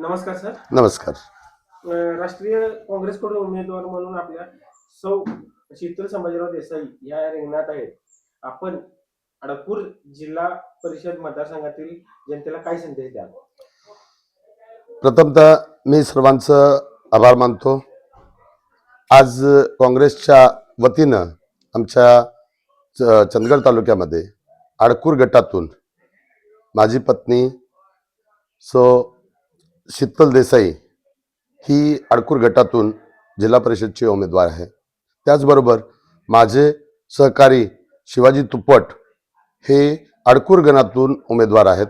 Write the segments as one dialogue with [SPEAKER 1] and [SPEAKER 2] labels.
[SPEAKER 1] नमस्कार सर.
[SPEAKER 2] नमस्कार.
[SPEAKER 1] अं, राष्ट्रीय काँग्रेसकडून उमेदवार म्हणून आपल्या सौ शीतल संभाजीराव देसाई या रिंगणात आहेत. आपण अडकूर जिल्हा परिषद मतदारसंघातील जनतेला काय संदेश द्याल?
[SPEAKER 2] प्रथमतः मी सर्वांचं आभार मानतो. आज काँग्रेसच्या वतीनं आमच्या च- चंदगड तालुक्यामध्ये आडकूर गटातून माझी पत्नी सो शीतल देसाई ही अडकूर गटातून जिल्हा परिषदची उमेदवार आहे. त्याचबरोबर माझे सहकारी शिवाजी तुपट हे अडकूर गणातून उमेदवार आहेत.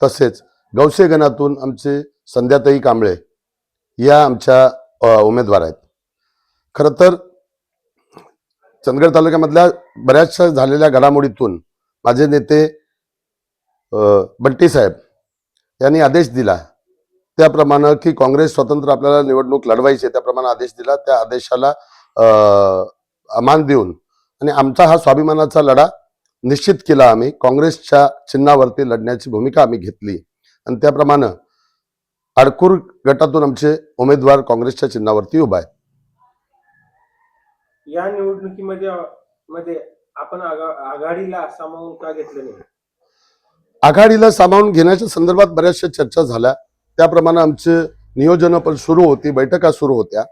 [SPEAKER 2] तसेच गवसे गणातून आमचे संध्याताई कांबळे या आमच्या उमेदवार आहेत. खरं तर चंदगड तालुक्यामधल्या बऱ्याचशा झालेल्या घडामोडीतून माझे नेते बंटी साहेब यांनी आदेश दिला त्याप्रमाणे की काँग्रेस स्वतंत्र आपल्याला निवडणूक लढवायची आहे, त्याप्रमाणे आदेश दिला त्या आदेशाला अ, अमान देऊन. आणि आमचा हा स्वाभिमानाचा लढा निश्चित केला आम्ही. काँग्रेसच्या चिन्हावरती लढण्याची भूमिका आम्ही घेतली. आणि त्याप्रमाणे आडकूर गटातून आमचे उमेदवार काँग्रेसच्या चिन्हावरती उभा आहेत.
[SPEAKER 1] या निवडणुकीमध्ये मध्ये आपण आघाडीला सामावून का घेतलं नाही?
[SPEAKER 2] आघाडीला सामावून घेण्याच्या संदर्भात बऱ्याचशा चर्चा झाल्या. त्याप्रमाणे आमचे नियोजन पण सुरू होती बैठका सुरू होत्या.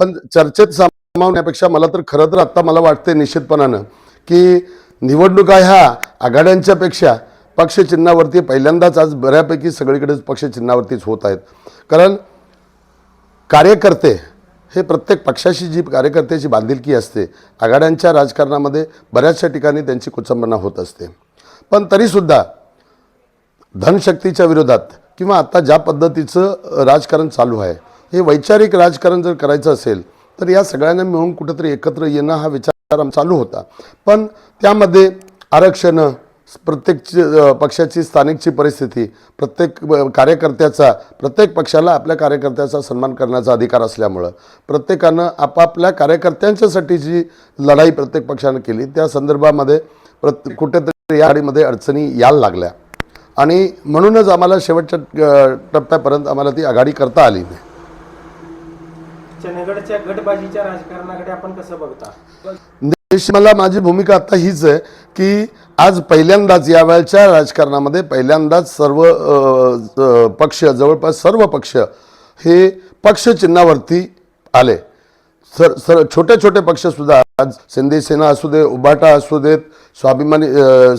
[SPEAKER 2] पण चर्चेत सामावण्यापेक्षा मला तर खरं तर आता मला वाटते निश्चितपणानं की निवडणुका ह्या आघाड्यांच्यापेक्षा पक्षचिन्हावरती पहिल्यांदाच आज बऱ्यापैकी सगळीकडेच पक्षचिन्हावरतीच होत आहेत. कारण कार्यकर्ते हे प्रत्येक पक्षाशी जी कार्यकर्त्याची बांधिलकी असते आघाड्यांच्या राजकारणामध्ये बऱ्याचशा ठिकाणी त्यांची कुचंबना होत असते. पण तरीसुद्धा धनशक्तीच्या विरोधात किंवा आता ज्या पद्धतीचं राजकारण चालू आहे हे वैचारिक राजकारण जर करायचं असेल तर या सगळ्यांना मिळून कुठंतरी एकत्र येणं हा विचार चालू होता. पण त्यामध्ये आरक्षणं प्रत्येक पक्षाची स्थानिकची परिस्थिती प्रत्येक कार्यकर्त्याचा प्रत्येक पक्षाला आपल्या कार्यकर्त्याचा सन्मान करण्याचा अधिकार असल्यामुळं प्रत्येकानं आपापल्या कार्यकर्त्यांच्यासाठी जी लढाई प्रत्येक पक्षानं केली त्या संदर्भामध्ये प्रत कुठेतरी या आडीमध्ये अडचणी यायला लागल्या. आणि म्हणूनच आम्हाला शेवटच्या टप्प्यापर्यंत आम्हाला ती आघाडी करता आली नाही.
[SPEAKER 1] चंदगडच्या गटबाजीच्या राजकारणाकडे आपण कसं बघता?
[SPEAKER 2] निश्चित मला माझी भूमिका आता हीच आहे की आज पहिल्यांदाच या वेळच्या राजकारणामध्ये पहिल्यांदाच सर्व पक्ष जवळपास सर्व पक्ष हे पक्ष चिन्हावरती आले. सर सर छोटे छोटे पक्षसुद्धा आज शिंदे सेना असू दे उबाटा असू देत स्वाभिमानी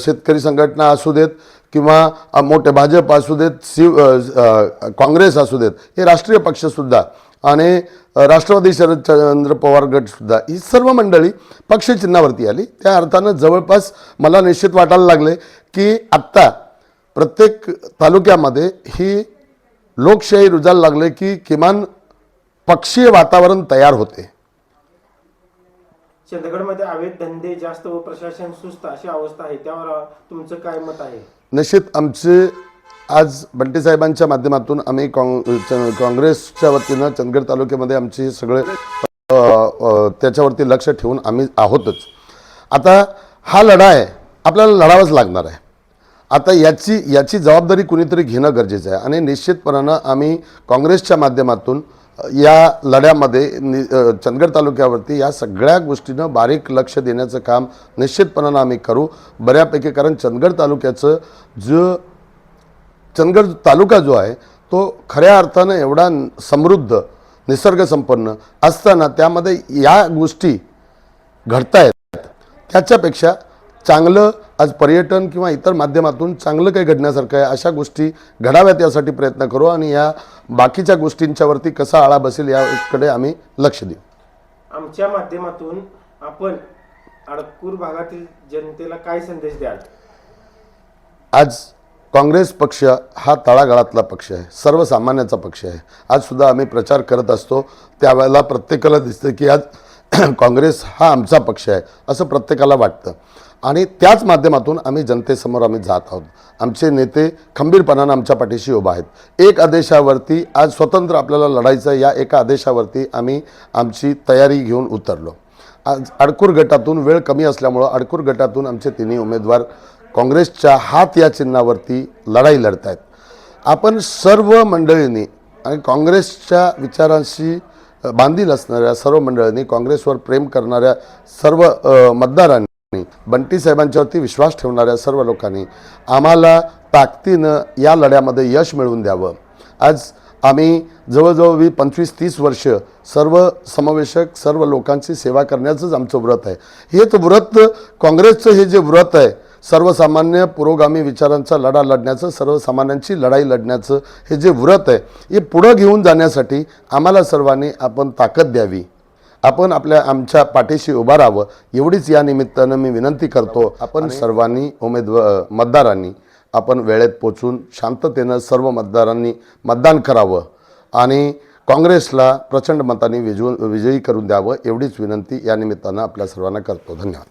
[SPEAKER 2] शेतकरी संघटना असू देत किंवा मोठे भाजप असू देत शिव काँग्रेस असू देत हे राष्ट्रीय पक्षसुद्धा आणि राष्ट्रवादी शरदचंद्र पवार गटसुद्धा ही सर्व मंडळी पक्ष चिन्हावरती आली. त्या अर्थानं जवळपास मला निश्चित वाटायला लागले की आत्ता प्रत्येक तालुक्यामध्ये ही लोकशाही रुजायला लागले की किमान पक्षीय वातावरण तयार होते.
[SPEAKER 1] चंदगडमध्ये अवैध धंदे जास्त व प्रशासन सुस्त अशी अवस्था आहे. त्यावर तुमचं काय मत आहे?
[SPEAKER 2] निश्चित आमचे आज बंटी साहेबांच्या माध्यमातून आम्ही काँग काँग्रेसच्या वतीनं चंदगड तालुक्यामध्ये आमचे सगळे त्याच्यावरती लक्ष ठेवून आम्ही आहोतच. आता हा लढा आहे आपल्याला लढावाच लागणार आहे. आता याची याची जबाबदारी कुणीतरी घेणं गरजेचं आहे आणि निश्चितपणानं आम्ही काँग्रेसच्या माध्यमातून या लढ्यामध्ये नि चंदगड तालुक्यावरती या सगळ्या गोष्टीनं बारीक लक्ष देण्याचं काम निश्चितपणानं आम्ही करू. बऱ्यापैकी कारण चंदगड तालुक्याचं जो चंदगड तालुका जो आहे तो खऱ्या अर्थानं एवढा समृद्ध निसर्गसंपन्न असताना त्यामध्ये या गोष्टी घडतायत. त्याच्यापेक्षा चांगलं आज पर्यटन किंवा इतर माध्यमातून चांगलं काही घडण्यासारखं आहे अशा गोष्टी घडाव्यात यासाठी प्रयत्न करू आणि या बाकीच्या गोष्टींच्यावरती कसा आळा बसेल याकडे आम्ही लक्ष देऊ.
[SPEAKER 1] आमच्या माध्यमातून आपण अडकूर भागातील जनतेला काय संदेश द्याल?
[SPEAKER 2] आज काँग्रेस पक्ष हा तळागाळातला पक्ष आहे सर्वसामान्याचा पक्ष आहे. आज सुद्धा आम्ही प्रचार करत असतो त्यावेळेला प्रत्येकाला दिसतं की आज काँग्रेस हा आमचा पक्ष आहे असं प्रत्येकाला वाटतं. आणि त्याच माध्यमातून आम्ही जनतेसमोर आम्ही जात आहोत. आमचे नेते खंबीरपणानं आमच्या पाठीशी उभा आहेत. एक आदेशावरती आज स्वतंत्र आपल्याला लढायचं या एका आदेशावरती आम्ही आमची तयारी घेऊन उतरलो. आज अडकूर गटातून वेळ कमी असल्यामुळं अडकूर गटातून आमचे तिन्ही उमेदवार काँग्रेसच्या हात या चिन्हावरती लढाई लढत आहेत आपण सर्व मंडळींनी आणि काँग्रेसच्या विचारांशी बांधील असणाऱ्या सर्व मंडळांनी काँग्रेसवर प्रेम करणाऱ्या सर्व मतदारांनी बंटी साहेबांच्यावरती विश्वास ठेवणाऱ्या सर्व लोकांनी आम्हाला ताकदीनं या लढ्यामध्ये यश मिळवून द्यावं. आज आम्ही जवळजवळ वी पंचवीस तीस वर्ष सर्व समावेशक सर्व लोकांची सेवा करण्याचंच आमचं व्रत आहे. हेच व्रत काँग्रेसचं हे जे व्रत आहे सर्वसामान्य पुरोगामी विचारांचा लढा लढण्याचं सर्वसामान्यांची लढाई लढण्याचं हे जे व्रत आहे हे पुढं घेऊन जाण्यासाठी आम्हाला सर्वांनी आपण ताकद द्यावी. आपण आपल्या आमच्या पाठीशी उभा राहावं. एवढीच या निमित्तानं मी विनंती करतो. आपण सर्वांनी उमेदवार मतदारांनी आपण वेळेत पोचून शांततेनं सर्व मतदारांनी मतदान करावं आणि काँग्रेसला प्रचंड मताने विजवून विजयी करून द्यावं एवढीच विनंती या निमित्तानं आपल्या सर्वांना करतो. धन्यवाद.